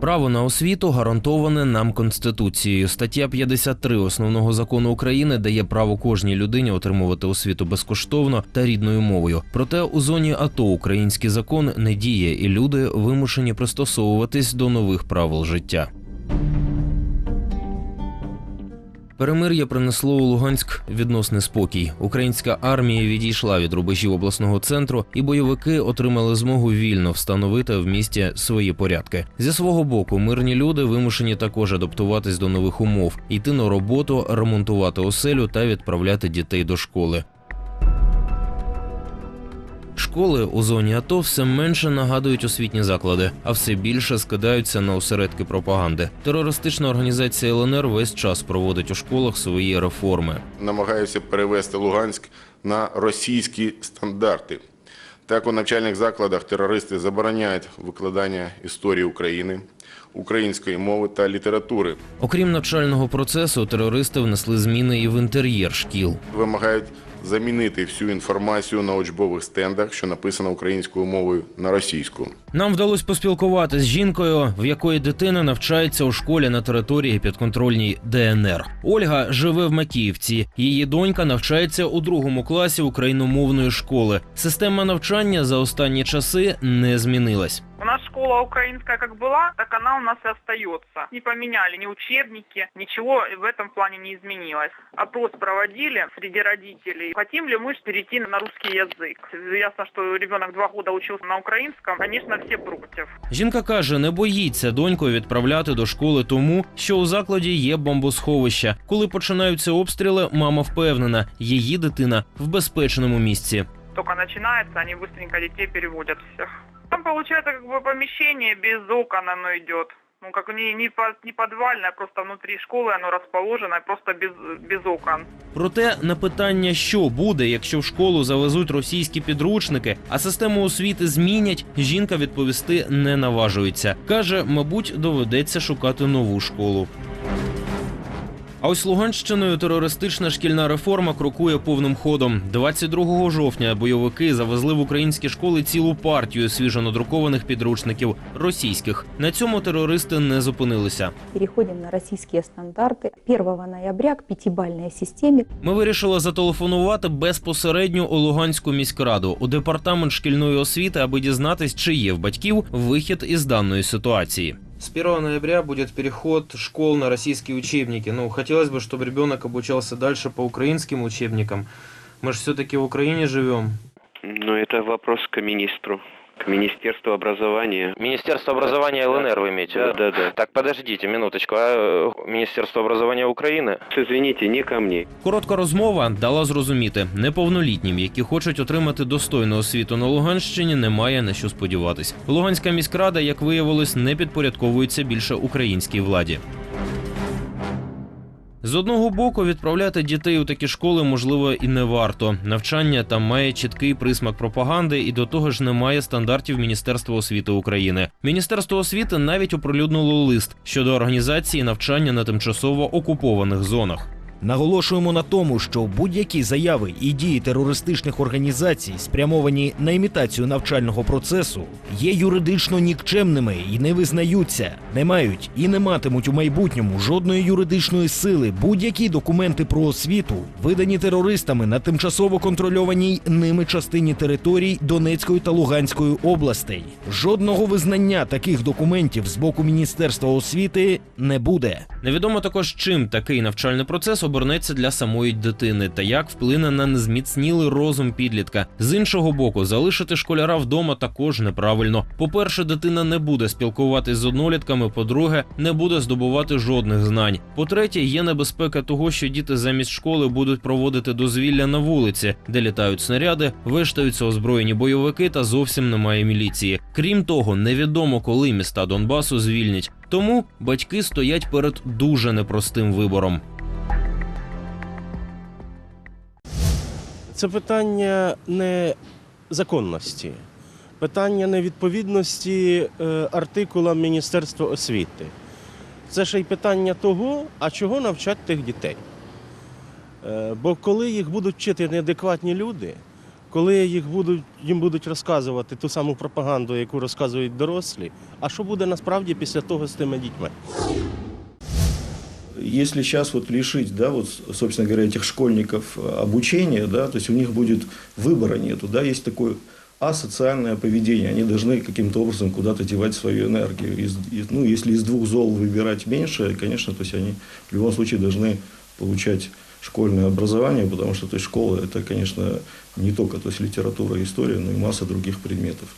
Право на освіту гарантоване нам конституцією. Стаття 53 основного закону України дає право кожній людині отримувати освіту безкоштовно та рідною мовою. Проте у зоні АТО український закон не діє, і люди вимушені пристосовуватись до нових правил життя. Перемир'я принесло у Луганськ відносний спокій. Українська армія відійшла від рубежів обласного центру, і бойовики отримали змогу вільно встановити в місті свої порядки. Зі свого боку, мирні люди вимушені також адаптуватись до нових умов, йти на роботу, ремонтувати оселю та відправляти дітей до школи. Школи у зоні АТО все менше нагадують освітні заклади, а все більше скидаються на осередки пропаганди. Терористична організація ЛНР весь час проводить у школах свої реформи. намагаються перевести Луганськ на російські стандарти. Так, у навчальних закладах терористи забороняють викладання історії України, української мови та літератури, Окрім навчального процесу, терористи внесли зміни і в інтер'єр шкіл. вимагають замінити всю інформацію на учбових стендах, що написано українською мовою на російську. Нам вдалося поспілкуватися з жінкою, в якої дитина навчається у школі на території підконтрольній ДНР. Ольга живе в Макіївці. Її донька навчається у другому класі україномовної школи. Система навчання за останні часи не змінилась. У нас школа украинская как была, так она у нас и остается. Не поменяли ни учебники, ничего в этом плане не изменилось. Опрос проводили среди родителей. Хотим ли мы перейти на русский язык? Ясно, что ребенок два года учился на украинском. Конечно, все против. Жінка каже, не боїться доньку відправляти до школи тому, що у закладі є бомбосховища. Коли починаються обстріли, мама впевнена, її дитина в безпечному місці. Только начинается, они быстренько детей переводят всех. Там получается как бы помещение без окон оно идет. Ну, как не, не, не подвальное, просто внутри школы оно расположено, просто без, без окон. Проте на питання, що буде, якщо в школу завезуть російські підручники, а систему освіти змінять, жінка відповісти не наважується. каже, мабуть, доведеться шукати нову школу. А ось Луганщиною терористична шкільна реформа крокує повним ходом. 22 жовтня бойовики завезли в українські школи цілу партію свіжонадрукованих підручників російських. На цьому терористи не зупинилися. Переходим на российские стандарты. 1 ноября к пятибалльной системе Ми вирішили зателефонувати безпосередньо у Луганську міськраду у департамент шкільної освіти, аби дізнатись, чи є в батьків вихід із даної ситуації. С 1 ноября будет переход школ на российские учебники. Ну, хотелось бы, чтобы ребенок обучался дальше по украинским учебникам. Мы же все-таки в Украине живем. Ну, это вопрос к министру, к Министерству образования. Министерство образования ЛНР вы имеете Да, да, да. Так, подождите минуточку. А э, Министерство образования України? Извините, не ко мне. Коротка розмова дала зрозуміти, неповнолітнім, які хочуть отримати достойну освіту на Луганщині, немає на що сподіватись. Луганська міськрада, як виявилось, не підпорядковується більше українській владі. З одного боку, відправляти дітей у такі школи можливо і не варто. Навчання там має чіткий присмак пропаганди, і до того ж немає стандартів Міністерства освіти України. Міністерство освіти навіть оприлюднило лист щодо організації навчання на тимчасово окупованих зонах. Наголошуємо на тому, що будь-які заяви і дії терористичних організацій, спрямовані на імітацію навчального процесу, є юридично нікчемними і не визнаються, не мають і не матимуть у майбутньому жодної юридичної сили будь-які документи про освіту, видані терористами на тимчасово контрольованій ними частині територій Донецької та Луганської областей. Жодного визнання таких документів з боку Міністерства освіти не буде. Невідомо також, чим такий навчальний процес обернеться для самої дитини та як вплине на незміцнілий розум підлітка. З іншого боку, залишити школяра вдома також неправильно. По-перше, дитина не буде спілкуватись з однолітками. По-друге, не буде здобувати жодних знань. По-третє, є небезпека того, що діти замість школи будуть проводити дозвілля на вулиці, де літають снаряди, виштаються озброєні бойовики та зовсім немає міліції. Крім того, невідомо, коли міста Донбасу звільнять. Тому батьки стоять перед дуже непростим вибором. Це питання не законності, питання невідповідності е, артикулам Міністерства освіти. Це ще й питання того, а чого навчати тих дітей. Е, бо коли їх будуть вчити неадекватні люди, коли їх будуть, їм будуть розказувати ту саму пропаганду, яку розказують дорослі, а що буде насправді після того з тими дітьми? Если сейчас вот лишить, да, вот, собственно говоря, этих школьников э, обучения, да, то есть у них будет выбора нету, да, есть такое асоциальное поведение, они должны каким-то образом куда-то девать свою энергию. Из, из- ну, если из двух зол выбирать меньше, конечно, то есть они в любом случае должны получать школьное образование, потому что то есть школа это, конечно, не только то есть литература и история, но и масса других предметов.